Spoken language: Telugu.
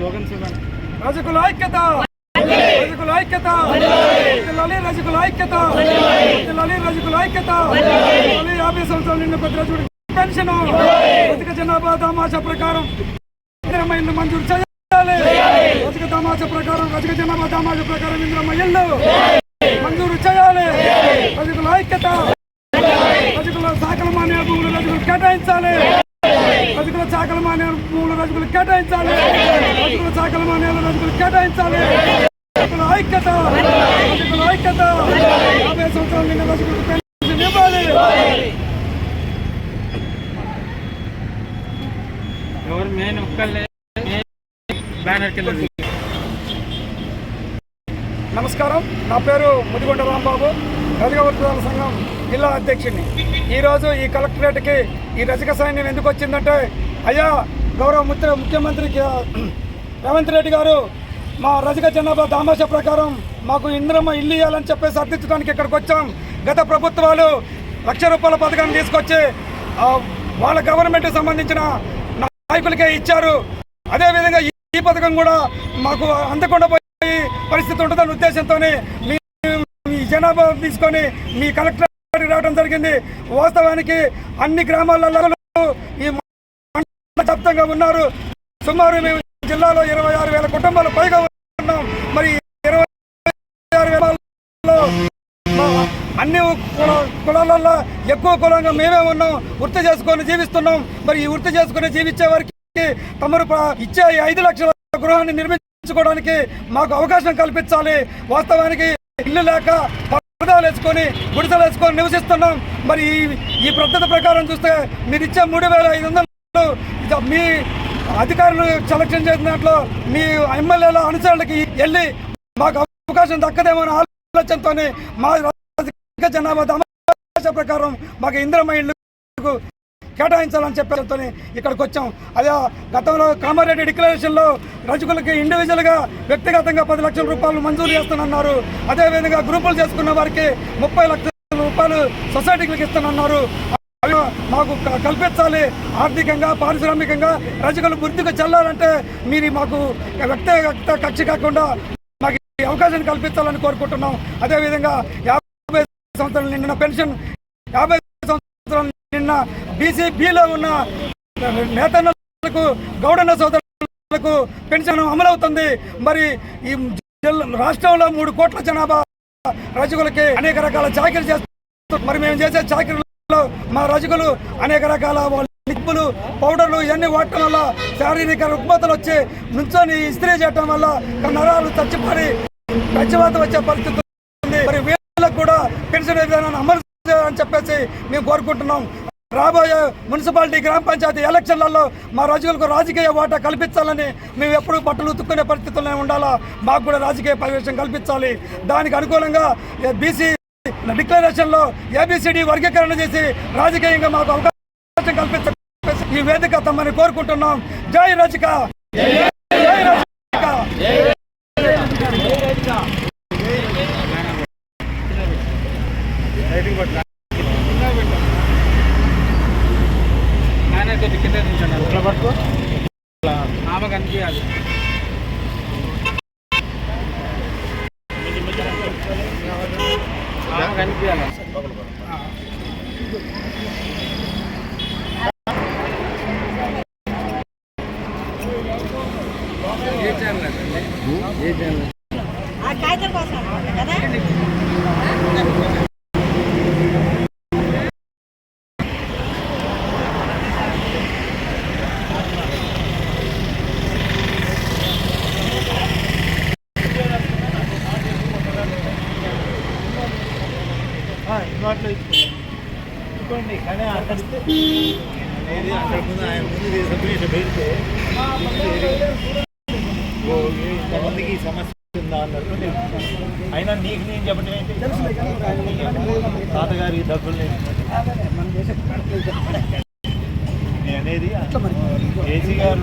రజకుల ఐక్యత! రజకుల ఐక్యత! జిల్లాలి రజకుల ఐక్యత! జిల్లాలి రజకుల ఐక్యత! యాభై సంవత్సరాలు నిన్న పెద్ద రజకుడి పెన్షన్! రజక జనాభా తమాషా ప్రకారం ఇంద్రమైంది మంజూరు చేయాలి. రజక తమాషా ప్రకారం రజక జనాభా తమాషా ప్రకారం ఇంద్రమ్మ మంజూరు చేయాలి. రజకుల ఐక్యత! రజకుల సాకల మాన్య భూములు రజకులు కేటాయించాలి. రజకుల చాకల మాన్యాల భూములు రజకులు కేటాయించాలి. రజకుల చాకల మాన్యాల రజకులు కేటాయించాలి. రజకుల ఐక్యత రజకుల ఐక్యత. యాభై సంవత్సరాల నిన్న రజకులకు పెన్షన్ ఇవ్వాలి. ఎవరు మెయిన్ బ్యానర్కి వెళ్ళండి నమస్కారం. నా పేరు ముదిగొండ రాంబాబు. రజక వర్గాల సంఘం జిల్లా అధ్యక్షుడిని ఈరోజు ఈ కలెక్టరేట్కి ఈ రజక సైన్యం ఎందుకు వచ్చిందంటే అయ్యా గౌరవ ముఖ్య ముఖ్యమంత్రికి రేవంత్ రెడ్డి గారు మా రజక జనాభా దామాష ప్రకారం మాకు ఇంద్రమ్మ ఇల్లు ఇవ్వాలని చెప్పేసి అర్థించడానికి ఇక్కడికి వచ్చాం. గత ప్రభుత్వాలు లక్ష రూపాయల పథకాన్ని తీసుకొచ్చి వాళ్ళ గవర్నమెంట్కి సంబంధించిన నాయకులకే ఇచ్చారు. అదేవిధంగా ఈ- పథకం కూడా మాకు అందకుండా పోయి పరిస్థితి ఉంటుందనే ఉద్దేశంతోనే మీ జనాభా తీసుకొని మీ కలెక్టర్ రావడం జరిగింది. వాస్తవానికి అన్ని గ్రామాలలో ఈ మండల ఉన్నారు. సుమారు మేము జిల్లాలో ఇరవై ఆరు వేల కుటుంబాలు పైగా ఉన్నాం. మరి ఇరవై ఆరు వేలలో అన్ని కులాలలో ఎక్కువ కులంగా మేమే ఉన్నాం. వృత్తి చేసుకొని జీవిస్తున్నాం. మరి ఈ వృత్తి చేసుకొని జీవించే వారికి తమరు ఇచ్చే ఐదు లక్షల గృహాన్ని నిర్మించుకోవడానికి మాకు అవకాశం కల్పించాలి. వాస్తవానికి ఇల్లు లేక పరదాలు వేసుకొని గుడిసెలు వేసుకొని నివసిస్తున్నాం. మరి ఈ ఈ పద్ధతి ప్రకారం చూస్తే మీరు ఇచ్చే మూడు వేల ఐదు వందలు మీ అధికారులు సెలక్షన్ చేసిన దాంట్లో మీ ఎమ్మెల్యేల అనుచరులకి వెళ్ళి మాకు అవకాశం దక్కదేమో అనే ఆలోచనతో మా జనాభా ప్రకారం మాకు ఇంద్రమ ఇల్లు కేటాయించాలని చెప్పడంతో ఇక్కడికి వచ్చాం. అదే గతంలో కామారెడ్డి డిక్లరేషన్లో రజకులకి ఇండివిజువల్గా వ్యక్తిగతంగా పది లక్షల రూపాయలు మంజూరు చేస్తానన్నారు. అదేవిధంగా గ్రూపులు చేసుకున్న వారికి ముప్పై లక్షల రూపాయలు సొసైటీలకు ఇస్తానన్నారు. మాకు క- కల్పించాలి. ఆర్థికంగా పారిశ్రామికంగా రజకులు వృద్ధికి చెల్లాలంటే మీరు మాకు వ్యక్తిగత కక్ష కాకుండా మాకు ఈ అవకాశం కల్పించాలని కోరుకుంటున్నాం. అదేవిధంగా యాభై సంవత్సరాలు నిండిన పెన్షన్ యాభై సంవత్సరాలు నిన్న బీసీ ఉన్న నేతన్నలకు గౌడన్న సోదరులకు పెన్షన్ అమలవుతుంది. మరి ఈ జిల్లా- రాష్ట్రంలో మూడు కోట్ల జనాభా రజకులకి అనేక రకాల చాకరీ చేస్తారు మరి మేము చేసే చాకరీలో మా రజకులు అనేక రకాల నిప్పులు పౌడర్లు ఇవన్నీ వాడటం వల్ల శారీరక రుగ్మతలు వచ్చి నుంచొని ఇస్త్రీ చేయటం వల్ల నరాలు చచ్చిపడి పచ్చివాత వచ్చే పరిస్థితి ఉంది. మరి వీళ్ళకు కూడా పెన్షన్ విధానాన్ని అమలు చేయాలని చెప్పేసి మేము కోరుకుంటున్నాం. రాబోయే మున్సిపాలిటీ గ్రామ పంచాయతీ ఎలక్షన్లలో మా రాజులకు రాజకీయ వాటా కల్పించాలని మేము ఎప్పుడు బట్టలు ఉతుక్కునే పరిస్థితుల్లో ఉండాలా? మాకు కూడా రాజకీయ పరివేశం కల్పించాలి. దానికి అనుకూలంగా బీసీ డిక్లరేషన్లో ఏబిసిడి వర్గీకరణ చేసి రాజకీయంగా మాకు అవకాశం కల్పించాలి ఈ వేదిక తమని కోరుకుంటున్నాం. జై రచిక జై రచిక బ్యానర్ కొద్ది కింద దించండి ఇట్లా పట్టుకో ఆమె కనిపించాలి ఆమె కనిపించాలి ఆ కాగితం కోసం కదా? ఇచ్చుకోండి కానీ అక్కడ ఆయన ముందు పెడితే ఏ ఇంతమందికి ఈ సమస్య ఉందా అన్నట్టు నేను అయినా నీకు నేను చెప్పడం ఏంటి? తాతగారి డబ్బులు నేను అనేది కేసీ గారు